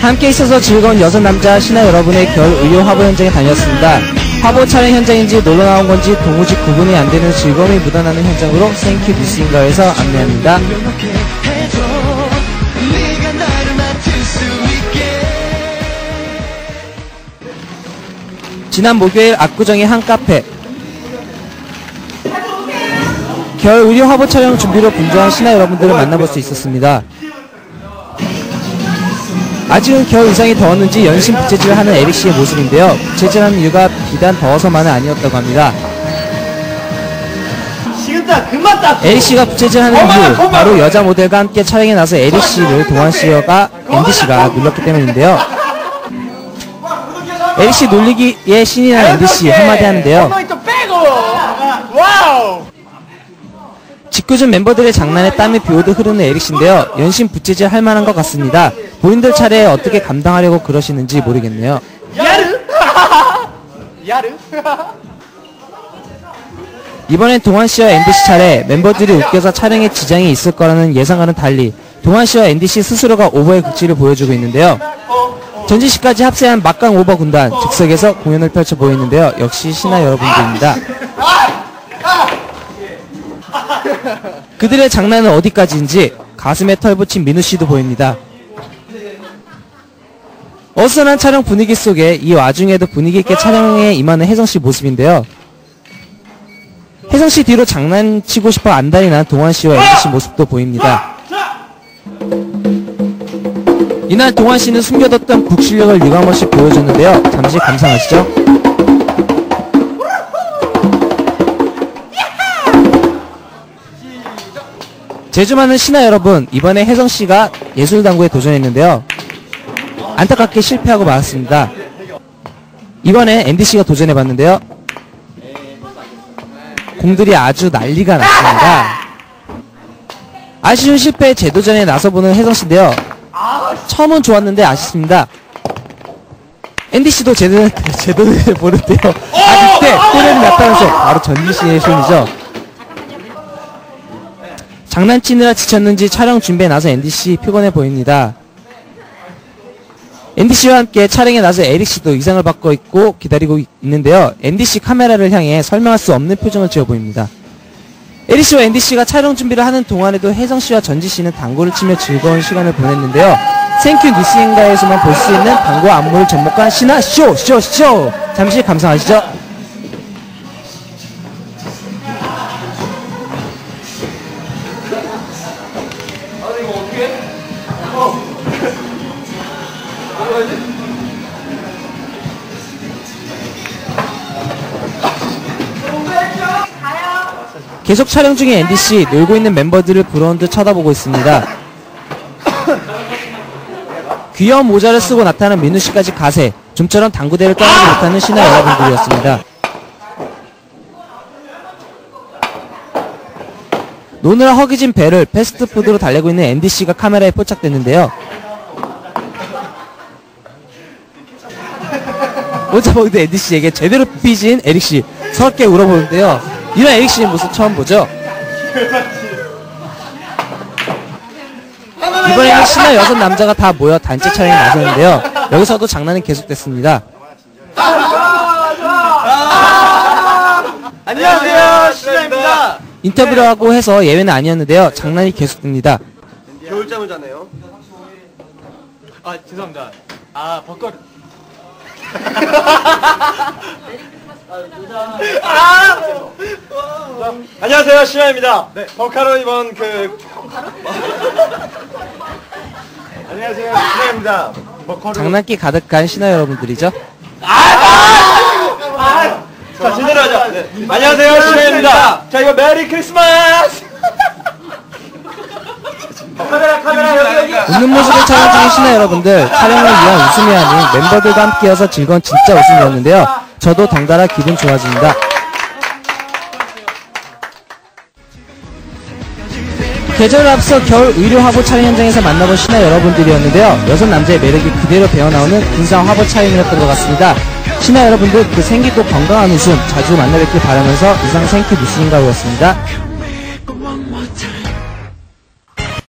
함께 있어서 즐거운 여섯 남자 신화 여러분의 겨울 의료 화보 현장에 다녔습니다. 화보 촬영 현장인지 놀러 나온 건지 도무지 구분이 안 되는 즐거움이 묻어나는 현장으로 생큐 뉴스인가에서 안내합니다. 지난 목요일 압구정의 한 카페 겨울 의료 화보 촬영 준비로 분주한 신화 여러분들을 만나볼 수 있었습니다. 아직은 겨울 이상이 더웠는지 연신 부채질을 하는 에릭 씨의 모습인데요. 부채질하는 이유가 비단 더워서만은 아니었다고 합니다. 에릭 씨가 부채질하는 이유 바로 여자 모델과 함께 촬영에 나서 에릭 씨를 동환 씨가 앤디 씨가 눌렀기 때문인데요. 에릭 씨 놀리기에 신이 난 앤디 씨 한마디 하는데요. 와우 직구준 멤버들의 장난에 땀이 비오듯 흐르는 에릭 씨인데요. 연신 부채질 할 만한 것 같습니다. 본인들 차례에 어떻게 감당하려고 그러시는지 모르겠네요. 야르 야르 이번엔 동환 씨와 앤디 씨 차례 멤버들이 웃겨서 촬영에 지장이 있을 거라는 예상과는 달리 동환 씨와 앤디 씨 스스로가 오버의 극치를 보여주고 있는데요. 전지 씨까지 합세한 막강 오버 군단 즉석에서 공연을 펼쳐 보이는데요. 역시 신화 여러분들입니다. 그들의 장난은 어디까지인지 가슴에 털 붙인 민우 씨도 보입니다. 어수선한 촬영 분위기 속에 이 와중에도 분위기 있게 촬영에 임하는 혜성 씨 모습인데요. 혜성 씨 뒤로 장난치고 싶어 안달이 난 동환 씨와 앤디 씨 모습도 보입니다. 이날 동환 씨는 숨겨뒀던 북 실력을 유감없이 보여줬는데요. 잠시 감상하시죠. 제주 많은 신화 여러분, 이번에 혜성 씨가 예술 당구에 도전했는데요. 안타깝게 실패하고 말았습니다. 이번에 앤디 씨가 도전해 봤는데요. 공들이 아주 난리가 났습니다. 아쉬운 실패에 재도전에 나서보는 혜성 씨인데요. 처음은 좋았는데 아쉽습니다. 앤디 씨도 제도, 제도를 보는데요. 아, 그때 꼬리를 났다면서 바로 전지 씨의 손이죠. 장난치느라 지쳤는지 촬영 준비에 나서 앤디 씨 피곤해 보입니다. 앤디 씨와 함께 촬영에 나서 에릭 씨도 의상을 바꿔 입고 기다리고 있는데요. 앤디 씨 카메라를 향해 설명할 수 없는 표정을 지어 보입니다. 에릭 씨와 앤디 씨가 촬영 준비를 하는 동안에도 혜성 씨와 전지 씨는 당구를 치며 즐거운 시간을 보냈는데요. 생큐 뉴스인가에서만 볼 수 있는 당구 안무를 접목한 신화 쇼! 쇼! 쇼! 잠시 감상하시죠. 계속 촬영 중인 앤디 씨 놀고 있는 멤버들을 부러운 듯 쳐다보고 있습니다. 귀여운 모자를 쓰고 나타난 민우 씨까지 가세. 좀처럼 당구대를 떠나지 못하는 신화 여러분들이었습니다. 노느라 허기진 배를 패스트푸드로 달래고 있는 앤디 씨가 카메라에 포착됐는데요. 혼자 보이던 앤디 씨에게 제대로 삐진 에릭 씨 서럽게 울어보는데요. 이런 에릭 씨의 모습 처음 보죠? 이번에는 신화 여섯 남자가 다 모여 단체 촬영에 나섰는데요. 여기서도 장난은 계속됐습니다. 안녕하세요 신화입니다 인터뷰를 하고 해서 예외는 아니었는데요. 장난이 계속됩니다. 겨울잠을 자네요 아 죄송합니다 아 벚꽃 아! 안녕하세요 신화입니다. 네. 버카로 이번 그 안녕하세요 신화입니다. 버카로. 장난기 가득한 신화 여러분들이죠. 자 제대로 하자. 네. 안녕하세요 신화입니다. 자 이거 메리 크리스마스! 카메라 카메라 여기 여기. 웃는 모습을 촬영 중인 신화 여러분들 촬영을 위한 웃음이 아닌 멤버들과 함께여서 즐거운 진짜 웃음이었는데요. 저도 덩달아 기분 좋아집니다. 계절을 앞서 겨울 의료 화보 촬영 현장에서 만나본 신화 여러분들이었는데요. 여섯 남자의 매력이 그대로 배어나오는 근사한 화보 촬영이었던 것 같습니다. 신화 여러분들 그 생기고 건강한 웃음 자주 만나뵙길 바라면서 이상 생큐 뉴스인가였습니다.